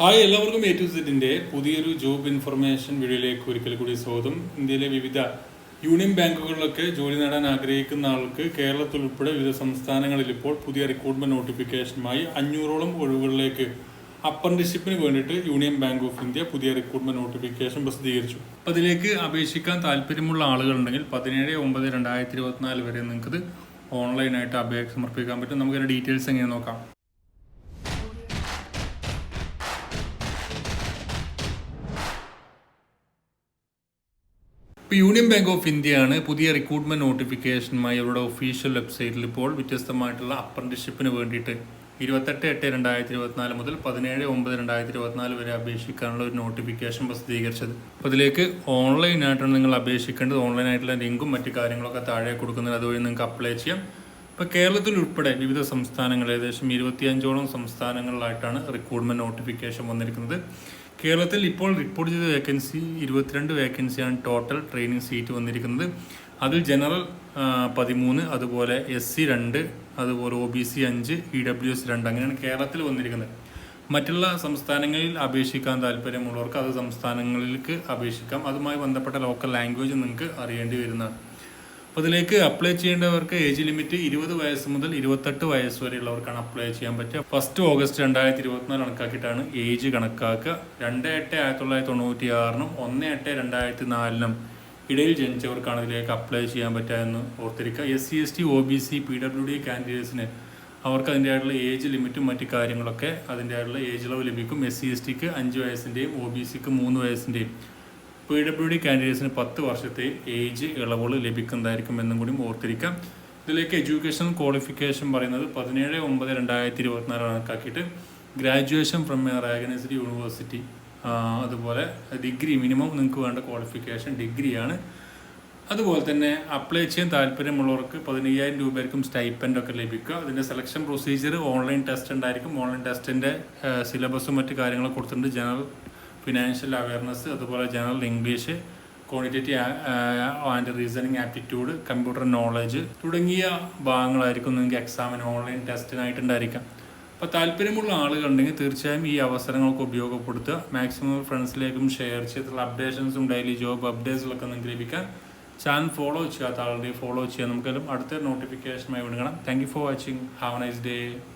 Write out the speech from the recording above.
Hi എല്ലാവർക്കും A to സെറ്റിന്റെ പുതിയൊരു ജോബ് ഇൻഫർമേഷൻ വീഡിയോയിലേക്ക് ഒരിക്കൽ കൂടി സ്വാഗതം. ഇന്ത്യയിലെ വിവിധ യൂണിയൻ ബാങ്കുകളിലൊക്കെ ജോലി നേടാൻ ആഗ്രഹിക്കുന്ന ആൾക്ക് കേരളത്തിൽ ഉൾപ്പെടെ വിവിധ സംസ്ഥാനങ്ങളിൽ ഇപ്പോൾ പുതിയ റിക്രൂട്ട്മെന്റ് നോട്ടിഫിക്കേഷനുമായി അഞ്ഞൂറോളം ഒഴിവുകളിലേക്ക് അപ്രന്റിഷിപ്പിന് വേണ്ടിയിട്ട് യൂണിയൻ ബാങ്ക് ഓഫ് ഇന്ത്യ പുതിയ റിക്രൂട്ട്മെന്റ് നോട്ടിഫിക്കേഷൻ പ്രസിദ്ധീകരിച്ചു. അപ്പോൾ അതിലേക്ക് അപേക്ഷിക്കാൻ താല്പര്യമുള്ള ആളുകളുണ്ടെങ്കിൽ പതിനേഴ് ഒമ്പത് രണ്ടായിരത്തി ഇരുപത്തിനാല് വരെ നിങ്ങൾക്ക് ഓൺലൈനായിട്ട് അപേക്ഷ സമർപ്പിക്കാൻ പറ്റും. നമുക്കതിന്റെ ഡീറ്റെയിൽസ് എങ്ങനെ നോക്കാം. ഇപ്പോൾ യൂണിയൻ ബാങ്ക് ഓഫ് ഇന്ത്യയാണ് പുതിയ റിക്രൂട്ട്മെന്റ് നോട്ടിഫിക്കേഷനുമായി അവരുടെ ഒഫീഷ്യൽ വെബ്സൈറ്റിൽ ഇപ്പോൾ വ്യത്യസ്തമായിട്ടുള്ള അപ്രന്റിഷിപ്പിന് വേണ്ടിയിട്ട് ഇരുപത്തെട്ട് എട്ട് രണ്ടായിരത്തി ഇരുപത്തിനാല് മുതൽ പതിനേഴ് ഒമ്പത് രണ്ടായിരത്തി ഇരുപത്തിനാല് വരെ അപേക്ഷിക്കാനുള്ള ഒരു നോട്ടിഫിക്കേഷൻ പ്രസിദ്ധീകരിച്ചത്. അപ്പോൾ ഇതിലേക്ക് ഓൺലൈനായിട്ടാണ് നിങ്ങൾ അപേക്ഷിക്കേണ്ടത്. ഓൺലൈനായിട്ടുള്ള ലിങ്കും മറ്റു കാര്യങ്ങളൊക്കെ താഴെ കൊടുക്കുന്നത് അതുവഴി നിങ്ങൾക്ക് അപ്ലൈ ചെയ്യാം. ഇപ്പോൾ കേരളത്തിൽ ഉൾപ്പെടെ വിവിധ സംസ്ഥാനങ്ങൾ ഏകദേശം ഇരുപത്തിയഞ്ചോളം സംസ്ഥാനങ്ങളിലായിട്ടാണ് റിക്രൂട്ട്മെന്റ് നോട്ടിഫിക്കേഷൻ വന്നിരിക്കുന്നത്. കേരളത്തിൽ ഇപ്പോൾ റിപ്പോർട്ട് ചെയ്ത വേക്കൻസി ഇരുപത്തിരണ്ട് വേക്കൻസിയാണ് ടോട്ടൽ ട്രെയിനിങ് സീറ്റ് വന്നിരിക്കുന്നത്. അതിൽ ജനറൽ പതിമൂന്ന് അതുപോലെ എസ് സി രണ്ട് അതുപോലെ ഒ ബി സി അഞ്ച് ഇ ഡബ്ല്യു എസ് രണ്ട് അങ്ങനെയാണ് കേരളത്തിൽ വന്നിരിക്കുന്നത്. മറ്റുള്ള സംസ്ഥാനങ്ങളിൽ അപേക്ഷിക്കാൻ താല്പര്യമുള്ളവർക്ക് അത് സംസ്ഥാനങ്ങളിലേക്ക് അപേക്ഷിക്കാം. അതുമായി ബന്ധപ്പെട്ട ലോക്കൽ ലാംഗ്വേജ് നിങ്ങൾക്ക് അറിയേണ്ടി വരുന്നതാണ്. അപ്പോൾ ഇതിലേക്ക് അപ്ലൈ ചെയ്യേണ്ടവർക്ക് ഏജ് ലിമിറ്റ് ഇരുപത് വയസ്സ് മുതൽ ഇരുപത്തെട്ട് വയസ്സ് വരെയുള്ളവർക്കാണ് അപ്ലൈ ചെയ്യാൻ പറ്റുക. ഫസ്റ്റ് ഓഗസ്റ്റ് രണ്ടായിരത്തി ഇരുപത്തിനാല് കണക്കാക്കിയിട്ടാണ് ഏജ് കണക്കാക്കുക. രണ്ട് എട്ട് ആയിരത്തി തൊള്ളായിരത്തി തൊണ്ണൂറ്റി ആറിനും ഒന്ന് എട്ട് രണ്ടായിരത്തി നാലിനും ഇടയിൽ ജനിച്ചവർക്കാണ് ഇതിലേക്ക് അപ്ലൈ ചെയ്യാൻ പറ്റുക എന്ന് ഓർത്തിരിക്കുക. S C S T O B C P W D കാൻഡിഡേറ്റ്സിന് അവർക്ക് അതിന്റെതായിട്ടുള്ള ഏജ് ലിമിറ്റും മറ്റ് കാര്യങ്ങളൊക്കെ അതിന്റെതായിട്ടുള്ള ഏജ് ഇളവ് ലഭിക്കും. എസ് സി എസ് ടിക്ക് അഞ്ച് വയസ്സിന്റെയും ഒ ബി സിക്ക് മൂന്ന് വയസ്സിന്റെയും. പി ഡബ്ല്യു ഡി കാൻഡിഡേറ്റ്സിന് പത്ത് വർഷത്തെ ഏജ് ഇളവുകൾ ലഭിക്കുന്നതായിരിക്കും എന്നും കൂടി ഓർത്തിരിക്കാം. ഇതിലേക്ക് എഡ്യൂക്കേഷൻ ക്വാളിഫിക്കേഷൻ പറയുന്നത് പതിനേഴ് ഒമ്പത് രണ്ടായിരത്തി ഇരുപത്തിനാല് കണക്കാക്കിയിട്ട് graduation from a recognised university അതുപോലെ ഡിഗ്രി മിനിമം നിങ്ങൾക്ക് വേണ്ട ക്വാളിഫിക്കേഷൻ ഡിഗ്രിയാണ് അതുപോലെ തന്നെ അപ്ലൈ ചെയ്യാൻ താല്പര്യമുള്ളവർക്ക് പതിനയ്യായിരം രൂപയായിരിക്കും സ്റ്റൈപ്പൻഡ് ഒക്കെ ലഭിക്കുക. അതിന്റെ സെലക്ഷൻ പ്രൊസീജിയർ ഓൺലൈൻ ടെസ്റ്റ് ഉണ്ടായിരിക്കും. ഓൺലൈൻ ടെസ്റ്റിന്റെ സിലബസും മറ്റു കാര്യങ്ങളും കൊടുത്തിട്ടുണ്ട്. ജനറൽ ഫിനാൻഷ്യൽ അവയർനെസ് അതുപോലെ general English quantitative and reasoning aptitude computer knowledge തുടങ്ങിയ ഭാഗങ്ങളായിരിക്കും നിങ്ങൾക്ക് എക്സാമിന് ഓൺലൈൻ ടെസ്റ്റിനായിട്ടുണ്ടായിരിക്കാം അപ്പോൾ താല്പര്യമുള്ള ആളുകളുണ്ടെങ്കിൽ തീർച്ചയായും ഈ അവസരങ്ങളൊക്കെ ഉപയോഗപ്പെടുത്തുക. മാക്സിമം ഫ്രണ്ട്സിലേക്കും ഷെയർ ചെയ്തിട്ടുള്ള അപ്ഡേഷൻസും ഡെയിലി ജോബ് അപ്ഡേറ്റ്സിലൊക്കെ നിങ്ങൾക്ക് ലഭിക്കാൻ ചാനൽ ഫോളോ ചെയ്യാത്ത ആളുടെ ഫോളോ ചെയ്യാൻ നമുക്കെല്ലാം അടുത്ത നോട്ടിഫിക്കേഷനുമായി വിടുകണം thank you for watching have nice day